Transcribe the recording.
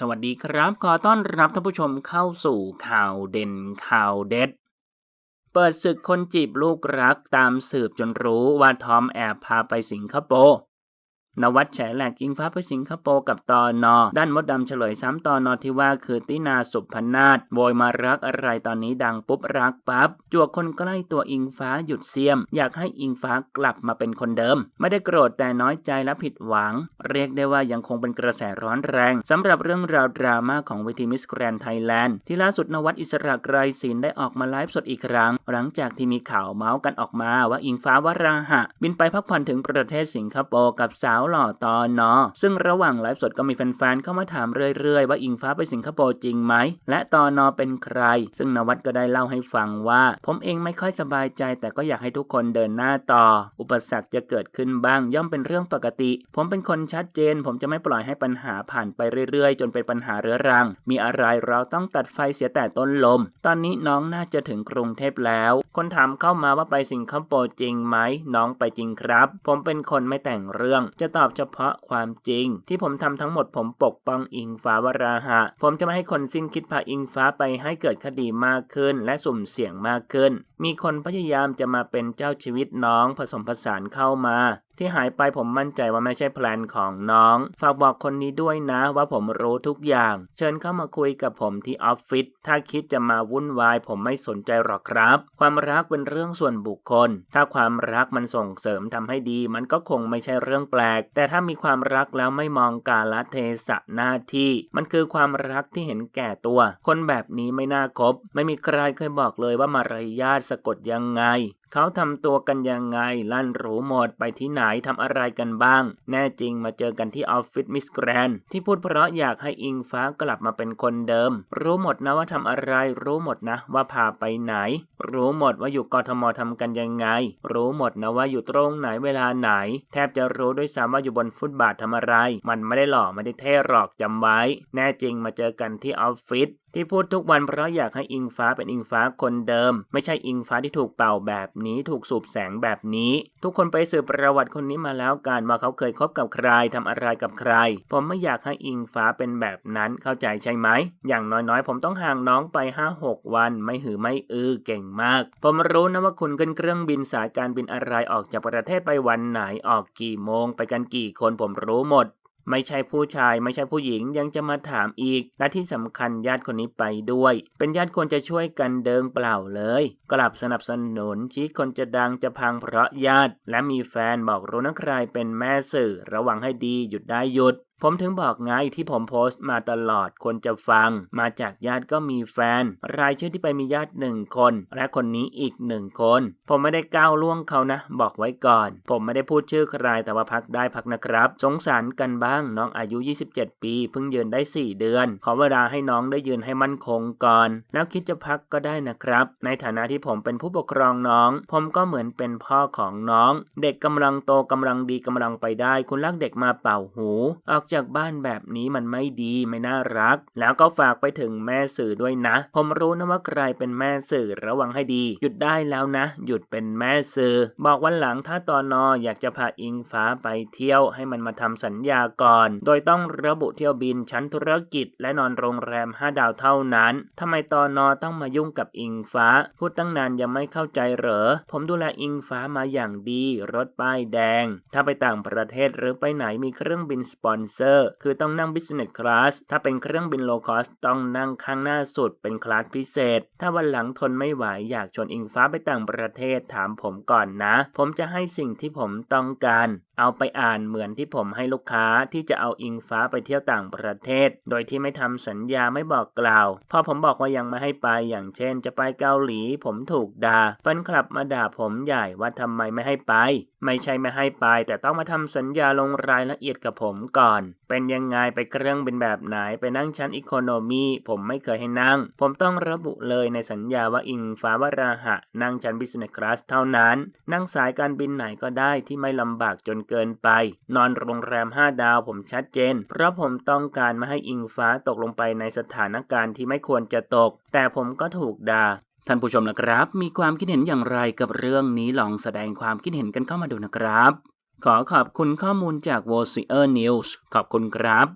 สวัสดีครับ ขอต้อนรับท่านผู้ชมเข้าสู่ข่าวเด่นข่าวเด็ด เปิดศึกคนจีบลูกรักตามสืบจนรู้ว่าทอมแอบพาไปสิงคโปร์ นวัดแฉแหลกยิงฟ้าไปสิงคโปร์กับตอนอ ด้านมดดำเฉลยซ้ำตอนอที่ว่าคือตินาสุพนาศโวยมารักอะไรตอนนี้ดังปุ๊บรักปั๊บจวกคนใกล้ตัวอิงฟ้าหยุดเสียม อยากให้อิงฟ้ากลับมาเป็นคนเดิม ไม่ได้โกรธแต่น้อยใจและผิดหวัง เรียกได้ว่ายังคงเป็นกระแสร้อนแรงสำหรับเรื่องราวดราม่าของเวทีมิสแกรนไทยแลนด์ที่ล่าสุดนวัดอิสระไกรศิลได้ออกมาไลฟ์สดอีกครั้ง หลังจากที่มีข่าวเมาส์กันออกมาว่าอิงฟ้าวราหะ บินไปพักผ่อนถึงประเทศสิงคโปร์กับสาวหล่อตอนนอซึ่งระหว่างไลฟ์สดก็มีแฟนๆเข้ามาถามเรื่อยๆ ว่าอิงฟ้าไปสิงคโปร์จริงไหม และตอนอเป็นใคร ซึ่งนวัดก็ได้เล่าให้ฟังว่า ผมเองไม่ค่อยสบายใจ แต่ก็อยากให้ทุกคนเดินหน้าต่อ อุปสรรคจะเกิดขึ้นบ้างย่อมเป็นเรื่องปกติ ผมเป็นคนชัดเจน ผมจะไม่ปล่อยให้ปัญหาผ่านไปเรื่อยๆ จนเป็นปัญหาเรื้อรัง มีอะไรเราต้องตัดไฟเสียแต่ต้นลม ตอนนี้น้องน่าจะถึงกรุงเทพแล้ว คนถามเข้ามาว่าไปสิงคโปร์จริงไหมน้องไปจริงครับ ผมเป็นคนไม่แต่งเรื่องจะตอบเฉพาะความจริง ที่ผมทำทั้งหมดผมปกป้องอิงฟ้าวราหะ ผมจะไม่ให้คนสิ้นคิดพาอิงฟ้าไปให้เกิดคดีมากขึ้น และสุ่มเสี่ยงมากขึ้น มีคนพยายามจะมาเป็นเจ้าชีวิตน้องผสมผสานเข้ามา ที่หายไปผมมั่นใจว่าไม่ใช่แพลนของน้อง ฝากบอกคนนี้ด้วยนะว่าผมรู้ทุกอย่าง เชิญเข้ามาคุยกับผมที่ออฟฟิศ ถ้าคิดจะมาวุ่นวายผมไม่สนใจหรอกครับ ความรักเป็นเรื่องส่วนบุคคล ถ้าความรักมันส่งเสริมทำให้ดี มันก็คงไม่ใช่เรื่องแปลก แต่ถ้ามีความรักแล้วไม่มองกาลเทศะหน้าที่ มันคือความรักที่เห็นแก่ตัว คนแบบนี้ไม่น่าคบ ไม่มีใครเคยบอกเลยว่ามารยาทสะกดยังไงเขาทำตัวกันยังไง ลั่นหรูหมดไปที่ไหนทำอะไรกันบ้าง แน่จริงมาเจอกันที่ออฟฟิศมิสแกรนที่พูดเพราะอยากให้อิงฟ้ากลับมาเป็นคนเดิม รู้หมดนะว่าทำอะไร รู้หมดนะว่าพาไปไหน รู้หมดว่าอยู่กทมทำกันยังไง รู้หมดนะว่าอยู่ตรงไหนเวลาไหน แทบจะรู้ด้วยซ้ำว่าอยู่บนฟุตบาททำอะไร มันไม่ได้หล่อไม่ได้เท่หรอกจำไว้ แน่จริงมาเจอกันที่ออฟฟิศ ที่พูดทุกวันเพราะอยากให้อิงฟ้าเป็นอิงฟ้าคนเดิม ไม่ใช่อิงฟ้าที่ถูกเป่าแบบนี้ถูกสูบแสงแบบนี้ ทุกคนไปสืบประวัติคนนี้มาแล้วกันว่าเขาเคยคบกับใครทำอะไรกับใคร ผมไม่อยากให้อิงฟ้าเป็นแบบนั้นเข้าใจใช่ไหม อย่างน้อยๆ ผมต้องห่างน้องไป 5-6 วัน ไม่หือไม่อือเก่งมาก ผมรู้นะว่าคุณขึ้นเครื่องบินสายการบินอะไรออกจากประเทศไปวันไหนออกกี่โมง ไปกันกี่คนผมรู้หมด ไม่ใช่ผู้ชาย ไม่ใช่ผู้หญิงยังจะมาถามอีก และที่สำคัญญาติคนนี้ไปด้วย เป็นญาติควรจะช่วยกันเดิงเปล่าเลย กลับสนับสนุนชี้คนจะดังจะพังเพราะญาติ และมีแฟนบอกรู้นะใครเป็นแม่สื่อ ระวังให้ดีหยุดได้หยุด ผมถึงบอกไงที่ผมโพสต์มาตลอดคนจะฟัง มาจากญาติก็มีแฟน รายชื่อที่ไปมีญาติหนึ่งคน และคนนี้อีกหนึ่งคน ผมไม่ได้ก้าวล่วงเขานะ บอกไว้ก่อน ผมไม่ได้พูดชื่อใครแต่ว่าพักได้พักนะครับ สงสารกันบ้างน้องอายุ 27 ปีเพิ่งยืนได้ 4 เดือน ขอเวลาให้น้องได้ยืนให้มั่นคงก่อน แล้วคิดจะพักก็ได้นะครับ ในฐานะที่ผมเป็นผู้ปกครองน้อง ผมก็เหมือนเป็นพ่อของน้อง เด็กกำลังโตกำลังดีกำลังไปได้ คุณลักเด็กมาเป่าหูออกจากบ้านแบบนี้มันไม่ดีไม่น่ารัก แล้วก็ฝากไปถึงแม่สื่อด้วยนะ ผมรู้นะว่าใครเป็นแม่สื่อระวังให้ดี หยุดได้แล้วนะ หยุดเป็นแม่สื่อ บอกวันหลังถ้าตอนออยากจะพาอิงฟ้าไปเที่ยวให้มันมาทำสัญญาก่อน โดยต้องระบุเที่ยวบินชั้นธุรกิจ และนอนโรงแรม 5 ดาวเท่านั้นทำไมตอนอต้องมายุ่งกับอิงฟ้า พูดตั้งนานยังไม่เข้าใจเหรอ ผมดูแลอิงฟ้ามาอย่างดี รถป้ายแดง ถ้าไปต่างประเทศหรือไปไหนมีเครื่องบินสปอนเซอร์คือต้องนั่ง business class ถ้าเป็นเครื่องบิน low cost ต้องนั่งข้างหน้าสุดเป็นคลาสพิเศษ ถ้าวันหลังทนไม่ไหวอยากชวนอิงฟ้าไปต่างประเทศถามผมก่อนนะ ผมจะให้สิ่งที่ผมต้องการ เอาไปอ่านเหมือนที่ผมให้ลูกค้าที่จะเอาอิงฟ้าไปเที่ยวต่างประเทศ โดยที่ไม่ทำสัญญาไม่บอกกล่าว พอผมบอกว่ายังไม่ให้ไปอย่างเช่น จะไปเกาหลี ผมถูกด่าแฟนคลับมาด่าผมใหญ่ว่าทำไมไม่ให้ไป ไม่ใช่ไม่ให้ไป แต่ต้องมาทำสัญญาลงรายละเอียดกับผมก่อนเป็นยังไงไปเครื่องบินแบบไหนไปนั่งชั้นอีโคโนมีผมไม่เคยให้นั่ง ผมต้องระบุเลยในสัญญาว่าอิงฟ้าวราหะ นั่งชั้น business class เท่านั้น นั่งสายการบินไหนก็ได้ที่ไม่ลำบากจนเกินไป นอนโรงแรม 5 ดาวผมชัดเจน เพราะผมต้องการไม่ให้อิงฟ้าตกลงไปในสถานการณ์ที่ไม่ควรจะตก แต่ผมก็ถูกด่าท่านผู้ชมนะครับ มีความคิดเห็นอย่างไรกับเรื่องนี้ลองแสดงความคิดเห็นกันเข้ามาดูนะครับ ขอขอบคุณข้อมูลจาก v o c i e r News ขอบคุณครับ